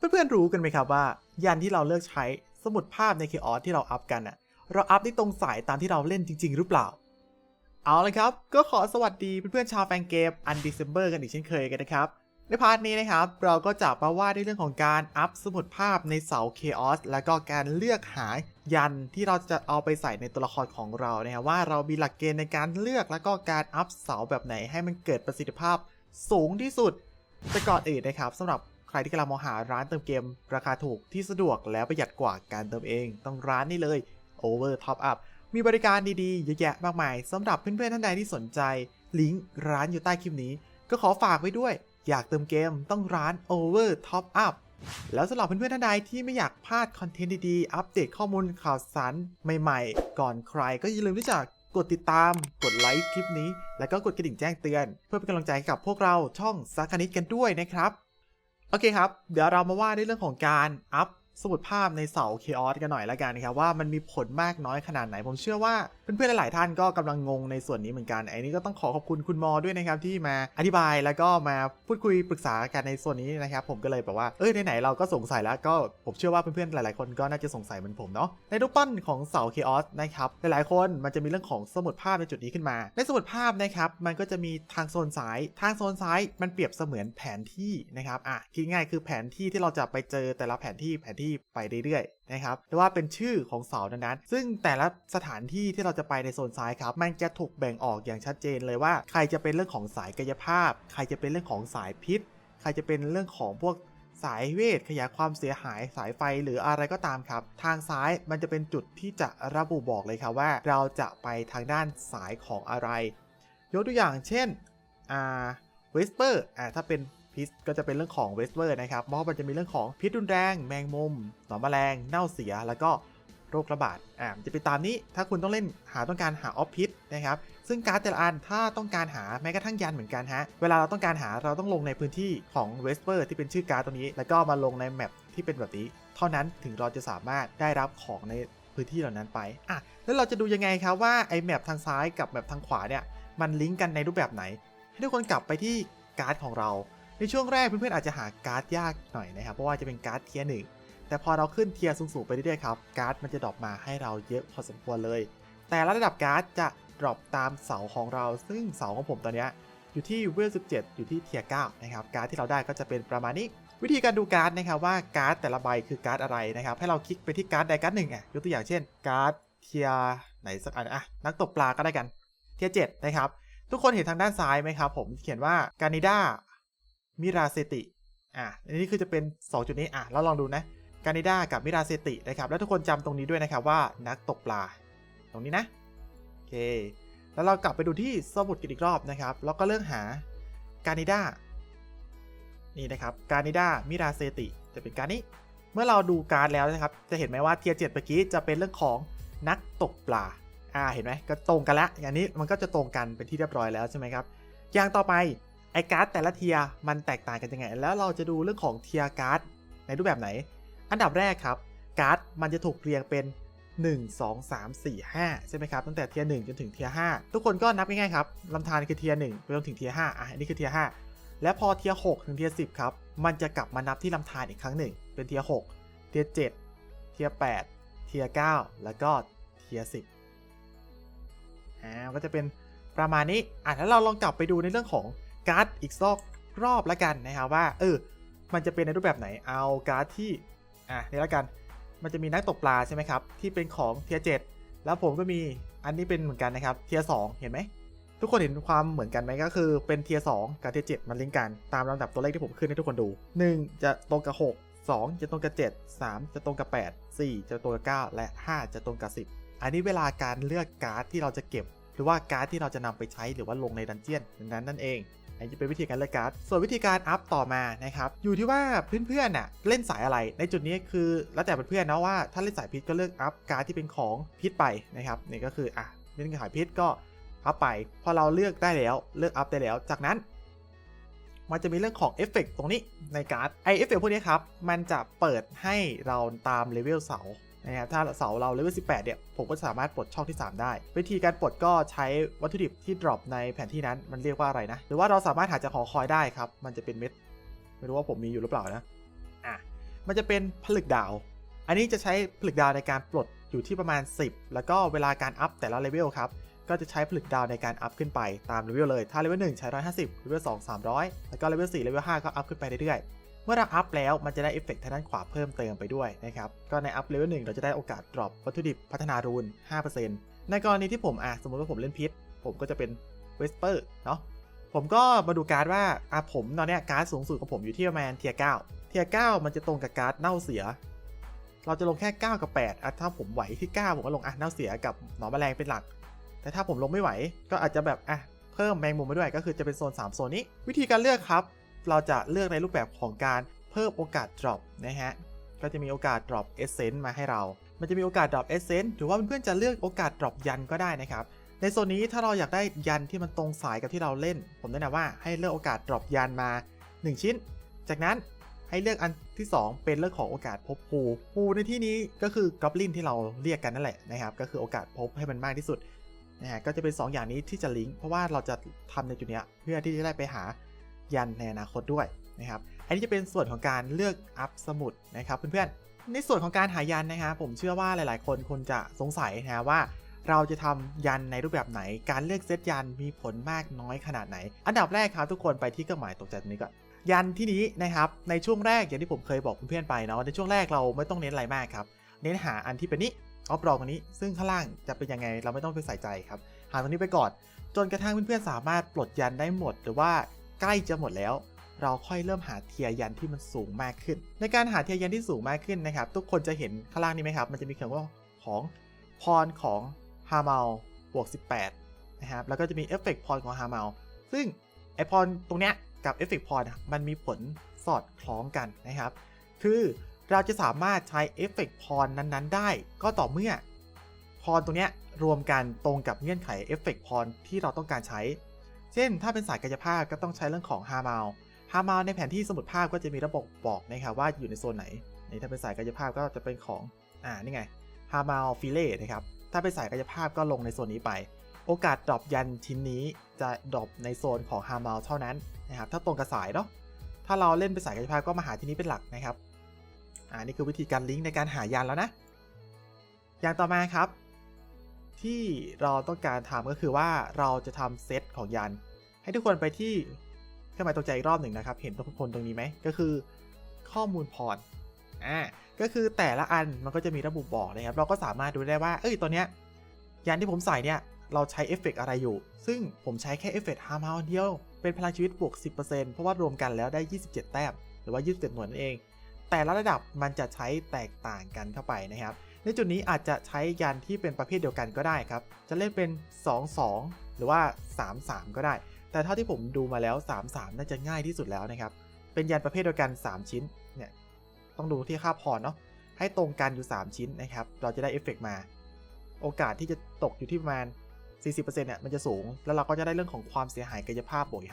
เพื่อนๆรู้กันไหมครับว่า ยันที่เราเลือกใช้สมุดภาพในเคออสที่เราอัพกันอะเราอัพได้ตรงสายตามที่เราเล่นจริง ๆ หรือเปล่า เอาเลยครับ ก็ขอสวัสดีเพื่อนๆชาวแฟนเกมอันดิเซมเบอร์กันอีกเช่นเคยกันนะครับ ในพาร์ทนี้นะครับ เราก็จะมาว่าในเรื่องของการอัพสมุดภาพในเสาเคออสแล้วก็การเลือกหายันที่เราจะเอาไปใส่ในตัวละครของเรานะครับว่าเรามีหลักเกณฑ์ในการเลือกแล้วก็การอัพเสาแบบไหนให้มันเกิดประสิทธิภาพสูงที่สุดแต่ก่อนอื่นนะครับสำหรับ ใครที่กำลังมองหาร้านเติมเกม ราคาถูกที่สะดวกและประหยัดกว่าการเติมเอง ต้องร้านนี้เลย Over Top Up มีบริการดีๆเยอะแยะมากมายสำหรับเพื่อนๆท่านใดที่สนใจ ลิงก์ร้านอยู่ใต้คลิปนี้ ก็ขอฝากไว้ด้วย อยากเติมเกมต้องร้าน Over Top Up แล้วสำหรับเพื่อนๆท่านใดที่ไม่อยากพลาดคอนเทนต์ดีๆ อัปเดตข้อมูลข่าวสารใหม่ๆ ก่อนใครก็อย่าลืมที่จะกดติดตาม กดไลค์คลิปนี้ แล้วก็กดกระดิ่งแจ้งเตือน เพื่อเป็นกำลังใจให้กับพวกเราช่องซักคณิตกันด้วยนะครับ โอเคครับ เดี๋ยวเรามาว่าในเรื่องของการอัพ สมุดภาพในเสาเคออสกันหน่อยละกันนะครับว่ามันมีผลมากน้อยขนาดไหน ผมเชื่อว่าเพื่อนๆหลายๆท่านก็กำลังงงในส่วนนี้เหมือนกันไอ้นี้ก็ต้องขอขอบคุณคุณมอด้วยนะครับที่มาอธิบายแล้วก็มาพูดคุยปรึกษากันในส่วนนี้นะครับผมก็เลยแบบว่าเอ้ยไหนๆเราก็สงสัยแล้วก็ผมเชื่อว่าเพื่อนๆหลายๆคนก็น่าจะสงสัยเหมือนผมเนาะในรูปปั้นของเสาเคออสนะครับหลายๆคนมันจะมีเรื่องของสมุดภาพในจุดนี้ขึ้นมา ในสมุดภาพนะครับมันก็จะมีทางโซนซ้าย ทางโซนซ้ายมันเปรียบเสมือนแผนที่นะครับอะคิดง่ายคือแผนที่ที่เราจะไปเจอแต่ละแผนที่แผนที่ไปเรื่อยๆนะครับหรือว่าเป็นชื่อของเสานั้นๆซึ่งแต่ละสถานที่ที่เราจะไปในโซนซ้ายครับมันจะถูกแบ่งออกอย่างชัดเจนเลยว่า ใครจะเป็นเรื่องของสายกายภาพ ใครจะเป็นเรื่องของสายพิษ ใครจะเป็นเรื่องของพวกสายเวทขยายความเสียหายสายไฟหรืออะไรก็ตามครับ ทางซ้ายมันจะเป็นจุดที่จะระบุบอกเลยครับว่า เราจะไปทางด้านสายของอะไร ยกตัวอย่างเช่นอ่าเวสเปอร์อ่าถ้าเป็น พิษก็จะเป็นเรื่องของเวสเปอร์นะครับเพราะมันจะมีเรื่องของพิษรุนแรง แมงมุมหนอนแมลง เน่าเสีย แล้วก็โรคระบาด อ่ามันจะเป็นตามนี้ ถ้าคุณต้องเล่นหาต้องการหาออฟพิษนะครับ ซึ่งการ์ดแต่ละอัน ถ้าต้องการหาแม้กระทั่งยันเหมือนกันฮะ เวลาเราต้องการหาเราต้องลงในพื้นที่ของเวสเปอร์ที่เป็นชื่อการ์ดตัวนี้ แล้วก็มาลงในแมปที่เป็นแบบนี้ เท่านั้นถึงเราจะสามารถได้รับของในพื้นที่เหล่านั้นไป อะ แล้วเราจะดูยังไงครับว่าไอแมปทางซ้ายกับแมปทางขวาเนี่ย มันลิงก์กันในรูปแบบไหน ให้ทุกคนกลับไปที่การ์ดของเรา ในช่วงแรกเพื่อนๆอาจจะหาการ์ดยากหน่อยนะครับ เพราะว่าจะเป็นการ์ดเทียร์หนึ่งแต่พอเราขึ้นเทียร์สูงๆไปเรื่อยๆครับ การ์ดมันจะดรอปมาให้เราเยอะพอสมควรเลย แต่ละระดับการ์ดจะดรอปตามเสาของเรา ซึ่งเสาของผมตอนเนี้ยอยู่ที่เวล17 อยู่ที่เทียร์9นะครับ การ์ดที่เราได้ก็จะเป็นประมาณนี้ วิธีการดูการ์ดนะครับว่าการ์ดแต่ละใบคือการ์ดอะไรนะครับ ให้เราคลิกไปที่การ์ดใดการ์ดหนึ่งอะ ยกตัวอย่างเช่น การ์ดเทียร์ไหนสักอันอะ นักตกปลาก็ได้กัน เทียร์7นะครับ ทุกคนเห็นทางด้านซ้ายไหมครับผมเขียนว่าการนิด้า มิราเซติ อะอันนี้คือจะเป็น 2 จุดนี้ อะ แล้วลองดูนะ การนิด้ากับมิราเซตินะครับ แล้วทุกคนจำตรงนี้ด้วยนะครับว่านักตกปลา ตรงนี้นะ โอเค แล้วเรากลับไปดูที่สมุดกันอีกรอบนะครับ แล้วก็เลือกหาการนิด้า นี่นะครับ การนิด้า มิราเซติ จะเป็นการนี้ เมื่อเราดูการแล้วนะครับ จะเห็นไหมว่าเทียร์เจ็ดเมื่อกี้จะเป็นเรื่องของนักตกปลา อ่า เห็นไหมก็ตรงกันละอย่างนี้มันก็จะตรงกันเป็นที่เรียบร้อยแล้วใช่ไหมครับ อย่างต่อไป ไอการ์ดแต่ละเทียมันแตกต่างกันยังไง แล้วเราจะดูเรื่องของเทียการ์ดในรูปแบบไหน อันดับแรกครับ การ์ดมันจะถูกเรียงเป็น 1 2 3 4 5 ใช่ไหมครับ ตั้งแต่เทียร์1จนถึงเทียร์5ทุกคนก็นับง่ายๆครับลำธารคือเทียร์1ไปจนถึงเทียร์5อะอันนี้คือเทียร์5และพอเทียร์6ถึงเทียร์10ครับมันจะกลับมานับที่ลำธารอีกครั้งหนึ่ง เป็นเทียร์6เทียร์7เทียร์8เทียร์9แล้วก็เทียร์10อ่าก็จะเป็นประมาณนี้อะแล้วเราลองกลับไปดูในเรื่องของ การ์ดอีกซอกรอบละกันนะครับว่าเออมันจะเป็นในรูปแบบไหนเอาการ์ดที่อะนี่ละกันมันจะมีนักตกปลาใช่ไหมครับที่เป็นของเทียร์เแล้วผมก็มีอันนี้เป็นเหมือนกันนะครับเทียร์สเห็นไหมทุกคนเห็นความเหมือนกันไหมก็คือเป็นเทียร์สกับเทียร์เมันลิงก์กันตามลำดับตัวเลขที่ผมขึ้นให้ทุกคนดู 1 จะตรงกับ 6 2 จะตรงกับ 7 3 จะตรงกับ 8 4 จะตรงกับ 9 และ 5 จะตรงกับ 10 อันนี้เวลาการเลือกการ์ดที่เราจะเก็บ รือว่าการ์ดที่เราจะนำไปใช้หรือว่าลงในดันเจียนนั้นนั่นเองอันนี้เป็นวิธีการเลือกการ์ด ส่วนวิธีการอัพต่อมานะครับ อยู่ที่ว่าเพื่อนๆน่ะเล่นสายอะไร ในจุดนี้คือแล้วแต่เพื่อนๆนะว่าถ้าเล่นสายพิษก็เลือกอัพการ์ดที่เป็นของพิษไปนะครับนี่ก็คืออะเล่นสายพิษก็อัพไป พอเราเลือกได้แล้วเลือกอัพได้แล้ว จากนั้น มันจะมีเรื่องของเอฟเฟกตรงนี้ในการ์ดไอเอฟเฟกพวกนี้ครับ มันจะเปิดให้เราตามเลเวลเสา นะครับถ้าเสาเราเลเวล18 เนี่ย ผมก็สามารถปลดช่องที่ 3 ได้ วิธีการปลดก็ใช้วัตถุดิบที่ดรอปในแผนที่นั้นมันเรียกว่าอะไรนะ หรือว่าเราสามารถหาจากหอคอยได้ครับ มันจะเป็นเม็ด ไม่รู้ว่าผมมีอยู่หรือเปล่านะอะมันจะเป็นผลึกดาว อันนี้จะใช้ผลึกดาวในการปลดอยู่ที่ประมาณ 10 แล้วก็เวลาการอัพแต่ละเลเวลครับก็จะใช้ผลึกดาวในการอัพขึ้นไปตามเลเวลเลย ถ้าเลเวล1ใช้ 150เลเวล2 300 แล้วก็เลเวล4เลเวล5ก็อัพขึ้นไปเรื่อยๆ มื่อเราอัพแล้วมันจะได้เอฟเฟกต์ทางด้านขวาเพิ่มเติมไปด้วยนะครับ ก็ในอัพเลเวล1เราจะได้โอกาสดรอปวัตถุดิบพัฒนารูน 5%ในกรณีที่ผมอะสมมติว่าผมเล่นพิษ ผมก็จะเป็นเวสเปอร์เนาะผมก็มาดูการ์ดว่าอะผมตอนเนี้ยการ์ดสูงสุดของผมอยู่ที่ประมาณเทียเก้าเทียเก้ามันจะตรงกับการ์ดเน่าเสีย เราจะลงแค่ 9 กับ8อะถ้าผมไหวที่ 9 ผมก็ลงอะเน่าเสียกับหนอนแมลงเป็นหลัก แต่ถ้าผมลงไม่ไหวก็อาจจะแบบอะเพิ่มแมงมุมมาด้วยก็คือจะเป็นโซน 3 โซนนี้ วิธีการเลือกครับ เราจะเลือกในรูปแบบของการเพิ่มโอกาส drop นะฮะ ก็จะมีโอกาส drop essence มาให้เรา มันจะมีโอกาส drop essence หรือว่าเพื่อนๆจะเลือกโอกาส drop ยันก็ได้นะครับ ในโซนนี้ถ้าเราอยากได้ยันที่มันตรงสายกับที่เราเล่น ผมแนะนำว่าให้เลือกโอกาส drop ยันมา 1 ชิ้น จากนั้นให้เลือกอันที่ 2 เป็นเรื่องของโอกาสพบภูภูในที่นี้ก็คือกอบลินที่เราเรียกกันนั่นแหละนะครับ ก็คือโอกาสพบให้มันมากที่สุดนะฮะก็จะเป็น 2 อย่างนี้ที่จะลิงก์เพราะว่าเราจะทำในจุดนี้เพื่อที่จะได้ไปหา ยันในอนาคตด้วยนะครับอันนี้จะเป็นส่วนของการเลือกอัพสมุดนะครับเพื่อนๆในส่วนของการหายันนะครับผมเชื่อว่าหลายๆ คนคงจะสงสัยนะว่าเราจะทำยันในรูปแบบไหน การเลือกเซตยันมีผลมากน้อยขนาดไหน อันดับแรกครับทุกคนไปที่เครื่องหมายตกใจตรงนี้ก่อน ยันที่นี้นะครับ ในช่วงแรกอย่างที่ผมเคยบอกเพื่อนๆไปเนาะ ในช่วงแรกเราไม่ต้องเน้นอะไรมากครับ เน้นหาอันที่เป็นนี้ออฟรองอันนี้ ซึ่งข้างล่างจะเป็นยังไงเราไม่ต้องไปใส่ใจครับ หาตรงนี้ไปก่อน จนกระทั่งเพื่อนๆสามารถปลดยันได้หมด หรือว่า ใกล้จะหมดแล้ว เราค่อยเริ่มหาเทียร์ยันที่มันสูงมากขึ้น ในการหาเทียร์ยันที่สูงมากขึ้นนะครับ ทุกคนจะเห็นข้างล่างนี้ไหมครับ มันจะมีเขียนว่าของพรของฮาร์เมลบวก18 นะครับ แล้วก็จะมีเอฟเฟกต์พรของฮาร์เมลซึ่งไอพรตรงเนี้ยกับเอฟเฟกต์พรมันมีผลสอดคล้องกันนะครับ คือเราจะสามารถใช้เอฟเฟกต์พรนั้นๆ ได้ ก็ต่อเมื่อพรตรงเนี้ยรวมกันตรงกับเงื่อนไขเอฟเฟกต์พรที่เราต้องการใช้ เช่น ถ้าเป็นสายกายภาพก็ต้องใช้เรื่องของฮาร์เมลฮาร์เมลในแผนที่สมุดภาพก็จะมีระบบบอกนะครับว่าอยู่ในโซนไหนนี่ถ้าเป็นสายกายภาพก็จะเป็นของ อ่า นี่ไง ฮาร์เมลฟิเล่นะครับ ถ้าเป็นสายกายภาพก็ลงในโซนนี้ไป โอกาสดรอปยันชิ้นนี้จะดรอปในโซนของฮาร์เมลเท่านั้นนะครับ ถ้าตรงกับสายเนาะ ถ้าเราเล่นเป็นสายกายภาพก็มาหาที่นี้เป็นหลักนะครับ อ่า นี่คือวิธีการลิงก์ในการหายันแล้วนะ อย่างต่อมาครับ ที่เราต้องการทำก็คือว่าเราจะทำเซตของยัน ให้ทุกคนไปที่เครื่องหมายตกใจอีกรอบหนึ่งนะครับ เห็นทุกคนตรงนี้ไหมก็คือ ข้อมูลพรอ่าก็คือแต่ละอันมันก็จะมีระบุบอกนะครับ เราก็สามารถดูได้ว่า เอ้ยตัวเนี้ยยันที่ผมใส่เนี่ย เราใช้เอฟเฟกอะไรอยู่ ซึ่งผมใช้แค่เอฟเฟกฮาร์มาเดียว เป็นพลังชีวิตบวก 10%เพราะว่ารวมกันแล้วได้ 27 แต้ม หรือว่า 27 หน่วยนั่นเอง แต่ละระดับมันจะใช้แตกต่างกันเข้าไปนะครับ ในจุดนี้อาจจะใช้ยันที่เป็นประเภทเดียวกันก็ได้ครับ จะเล่นเป็น 2-2 หรือว่า 3-3 ก็ได้ แต่เท่าที่ผมดูมาแล้ว 3-3 น่าจะง่ายที่สุดแล้วนะครับ เป็นยันประเภทเดียวกัน 3 ชิ้น เนี่ย ต้องดูที่ค่าพรเนาะ ให้ตรงกันอยู่ 3 ชิ้นนะครับ เราจะได้เอฟเฟกมา โอกาสที่จะตกอยู่ที่ประมาณ 40%เนี่ยมันจะสูง แล้วเราก็จะได้เรื่องของความเสียหายกายภาพบวกอีก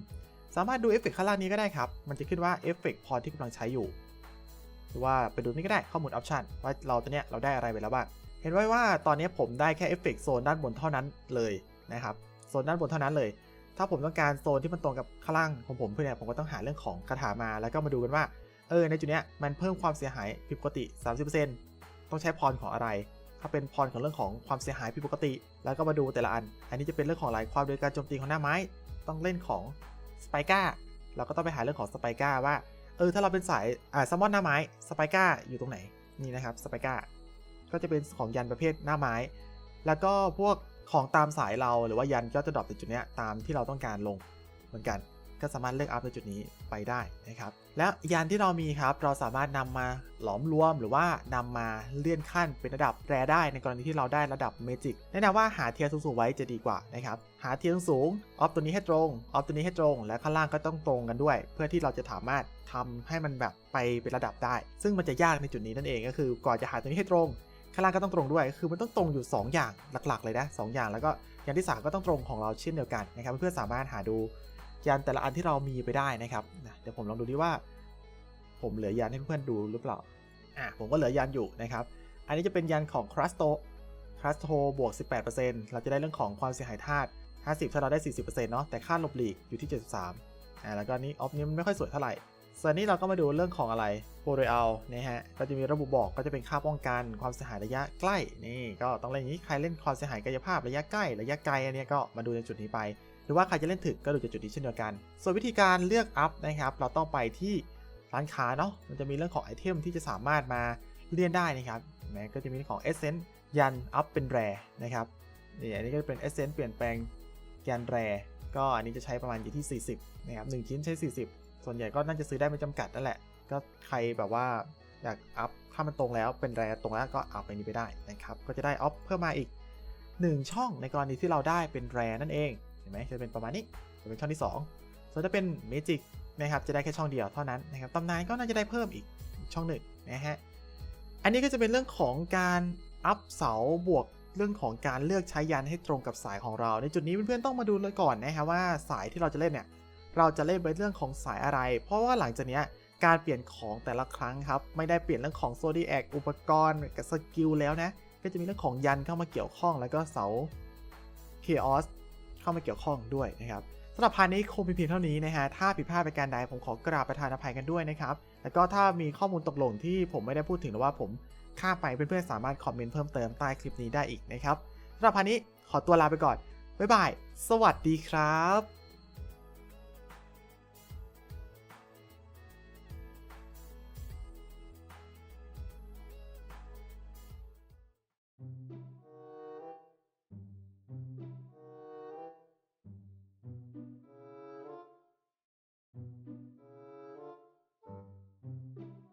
50%สามารถดูเอฟเฟกข้างล่างนี้ก็ได้ครับ มันจะขึ้นว่าเอฟเฟกพอที่กำลังใช้อยู่ รือว่าไปดูนี่ก็ได้ข้อมูลออปชันว่าเราตัวเนี้ยเราได้อะไรไปแล้วบ้าง เห็นไว้ว่าตอนนี้ผมได้แค่เอฟเฟกโซนด้านบนเท่านั้นเลยนะครับโซนด้านบนเท่านั้นเลย ถ้าผมต้องการโซนที่มันตรงกับข้างล่างของผมเพื่อนเนี่ยผมก็ต้องหาเรื่องของคาถามาแล้วก็มาดูกันว่าเออในจุดเนี้ยมันเพิ่มความเสียหายผิดปกติ 30%ต้องใช้พรของอะไร ถ้าเป็นพรของเรื่องของความเสียหายผิดปกติ แล้วก็มาดูแต่ละอัน อันนี้จะเป็นเรื่องของหลายความโดยการโจมตีของหน้าไม้ ต้องเล่นของสไปก้าเราก็ต้องไปหาเรื่องของสไปก้าว่า เออถ้าเราเป็นสายอ่าซัมมอนหน้าไม้สไปก้าอยู่ตรงไหนนี่นะครับสไปก้าก็จะเป็นของยันประเภทหน้าไม้ แล้วก็พวกของตามสายเราหรือว่ายันก็จะดรอปติดจุดเนี้ยตามที่เราต้องการลงเหมือนกัน ก็สามารถเลือกอัพในจุดนี้ไปได้นะครับ และยันที่เรามีครับ เราสามารถนำมาหลอมรวมหรือว่านำมาเลื่อนขั้นเป็นระดับแรได้ในกรณีที่เราได้ระดับเมจิกแนะนำว่าหาเทียร์สูงๆไว้จะดีกว่านะครับ หาเทียร์สูงออฟตัวนี้ให้ตรงออฟตัวนี้ให้ตรง และข้างล่างก็ต้องตรงกันด้วย เพื่อที่เราจะสามารถทำให้มันแบบไปเป็นระดับได้ ซึ่งมันจะยากในจุดนี้นั่นเองก็คือ ก่อนจะหาตัวนี้ให้ตรงข้างล่างก็ต้องตรงด้วย คือมันต้องตรงอยู่ 2 อย่างหลักๆ เลยนะสอย่าง แล้วก็อย่างที่ 3 ก็ต้องตรงของเราเช่นเดียวกันนะครับ เพื่อสามารถหาดู ยันแต่ละอันที่เรามีไปได้นะครับนะเดี๋ยวผมลองดูดิว่า ผมเหลือยันให้เพื่อนๆดูหรือเปล่าอะผมก็เหลือยันอยู่นะครับ อันนี้จะเป็นยันของครัสโตครัสโตบวก 18%เราจะได้เรื่องของความเสียหายธาตุ50 ถ้าเราได้ 40%เนาะแต่ค่าหลบหลีกอยู่ที่ 73อ่าแล้วก็นี้ออฟนี้มันไม่ค่อยสวยเท่าไหร่ส่วนนี้เราก็มาดูเรื่องของอะไรโปรเรอัลนะฮะก็จะมีระบุบอกก็จะเป็นค่าป้องกันความเสียหายระยะใกล้นี่ก็ต้องเล่นอย่างนี้ใครเล่นความเสียหายกายภาพระยะใกล้ระยะไกลอันเนี้ก็มาดูในจุดนี้ไป หรือว่าใครจะเล่นถึกก็ดูจากจุดนี้เช่นเดียวกัน ส่วนวิธีการเลือกอัพนะครับ เราต้องไปที่ร้านค้าเนาะ มันจะมีเรื่องของไอเทมที่จะสามารถมาเลื่อนได้นะครับเห็นไหมก็จะมีเรื่องของเอเซนต์ยันอัพเป็นแรนะครับนี่อันนี้ก็จะเป็นเอเซนต์เปลี่ยนแปลงยันแรก็อันนี้จะใช้ประมาณอยู่ที่ 40นะครับ1ชิ้นใช้ 40 ส่วนใหญ่ก็น่าจะซื้อได้ไม่จำกัดนั่นแหละ ก็ใครแบบว่าอยากอัพถ้ามันตรงแล้วเป็นแรตรงแล้วก็อัพไปนี้ไปได้นะครับ ก็จะได้ออฟเพิ่มมาอีก 1 ช่องในกรณีที่เราได้เป็นแรนั่นเอง เห็นไหมจะเป็นประมาณนี้จะเป็นช่องที่2ส่วนถ้าเป็นเมจิกนะครับจะได้แค่ช่องเดียวเท่านั้นนะครับตำนานก็น่าจะได้เพิ่มอีกช่องหนึ่งนะฮะอันนี้ก็จะเป็นเรื่องของการอัพเสาบวกเรื่องของการเลือกใช้ยันให้ตรงกับสายของเรา ในจุดนี้เพื่อนๆต้องมาดูเลยก่อนนะครับว่าสายที่เราจะเล่นเนี่ยเราจะเล่นไปเรื่องของสายอะไร เพราะว่าหลังจากนี้การเปลี่ยนของแต่ละครั้งครับไม่ได้เปลี่ยนเรื่องของโซดีแอคอุปกรณ์กับสกิลแล้วนะก็จะมีเรื่องของยันเข้ามาเกี่ยวข้องแล้วก็เสาเคออส เข้ามาเกี่ยวข้องด้วยนะครับสำหรับพาร์ทนี้คงเป็นเพียงเท่านี้นะฮะ ถ้าผิดพลาดไปการใดผมขอกราบประทานอภัยกันด้วยนะครับ แล้วก็ถ้ามีข้อมูลตกหล่นที่ผมไม่ได้พูดถึงหรือว่าผมข้ามไปเพื่อนๆสามารถคอมเมนต์เพิ่มเติมใต้คลิปนี้ได้อีกนะครับสำหรับพาร์ทนี้ขอตัวลาไปก่อน บ๊ายบาย สวัสดีครับ